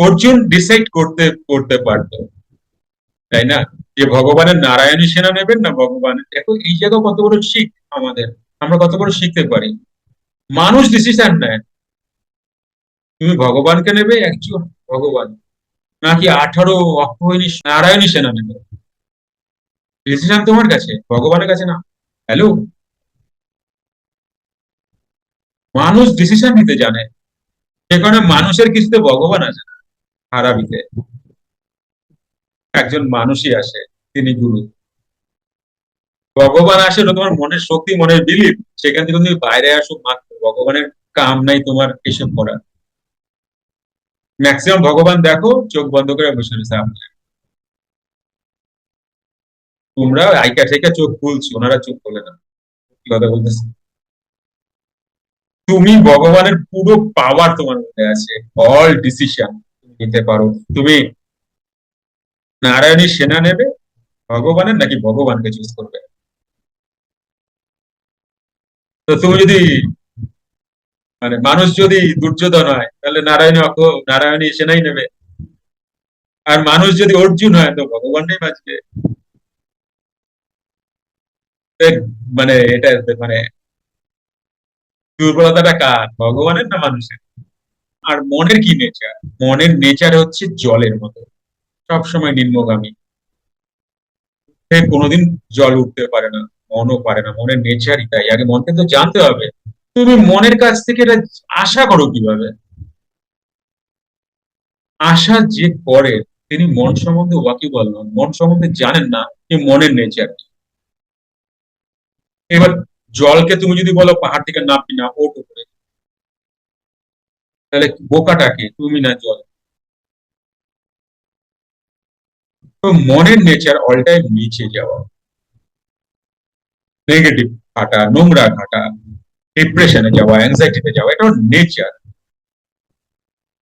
Arjun decide করতে করতে পারতো। তাই না? যে ভগবানের নারায়ণী সেনা নেবেন না ভগবানের দেখো, এই জায়গা কত বড় শিখ আমাদের। আমরা কত বড় শিখতে পারি। মানুষ ডিসিশন নেয়। তুমি ভগবানকে নেবে, একজন ভগবান। নাকি আঠারো অক্ষয়ণী নারায়ণী সেনা নেবে? ডিসিশন তোমার কাছে, ভগবানের কাছে না। হ্যালো মানুষ ডিসিশন নিতে জানে। সেখানে মানুষের কিছুতে ভগবান আছে না হারাবিতে একজন মানুষই আসে, তিনি গুরু। ভগবান আসে তোমার মনের শক্তি, মনের বিলিপ সেখান থেকে তুমি বাইরে আসো মাত্র। ভগবানের কাম নাই তোমার এসব করা ম্যাক্সিমাম ভগবান দেখো, চোখ বন্ধ করে বসে রয়েছে আপনার। তোমরা আইকা ঠেকা চোখ খুলছো, ওনারা চোখ খোলে না। কথা বলতেছে? তুমি ভগবানের পুরো পাওয়ার তোমার মধ্যে আছে। অল ডিসিশন নিতে পারো। তুমি নারায়ণী সেনা নেবে, ভগবানের নাকি ভগবানকে চুজ করবে? তো তুমি যদি মানে মানুষ যদি দুর্যোধন হয়, তাহলে নারায়ণী অক্ষ নারায়ণী সেনাই নেবে। আর মানুষ যদি অর্জুন হয়, তো ভগবানটাই বাঁচবে। মানে এটা মানে দুর্বলতাটা কার? ভগবানের না মানুষের? আর মনের কি নেচার মনের নেচার হচ্ছে জলের মতো। সবসময় নিম্নগামী। সে কোনোদিন জল উঠতে পারে না, মনও পারে না। মনের নেচারই তাই। আগে মনকে তো জানতে হবে, তুমি মনের কাছ থেকে এটা আশা করো কীভাবে? আশা যে করে, তিনি মন সম্বন্ধে ওয়াকিবল নন। মন সম্বন্ধে জানেন না যে মনের নেচার এবার জলকে তুমি যদি বলো পাহাড় থেকে নামবি না, ওট উপরে। তাহলে বোকাটাকে তুমি না জল। তো মনের নেচার অল টাইম নিচে যাওয়া। নেগেটিভ ঘাটা, নোংরা ঘাটা ডিপ্রেশনে যাওয়া অ্যাংজাইটিতে যাওয়া, এটা নেচার।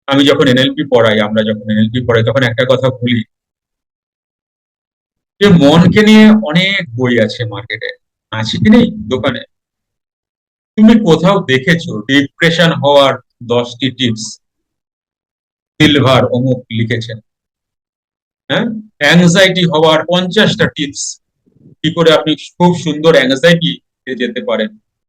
আমি যখন এনএলপি পড়াই, আমরা যখন এনএলপি পড়াই, তখন একটা কথা বলি। যে মনকে নিয়ে অনেক বই আছে মার্কেটে আছে কি নেই? দোকানে। তুমি কোথাও দেখেছ ডিপ্রেশন হওয়ার দশটি টিপস সিলভার অমুক লিখেছেন। হ্যাঁ? অ্যাংজাইটি হওয়ার পঞ্চাশটা টিপস কি করে আপনি খুব সুন্দর অ্যাংজাইটি যেতে পারেন।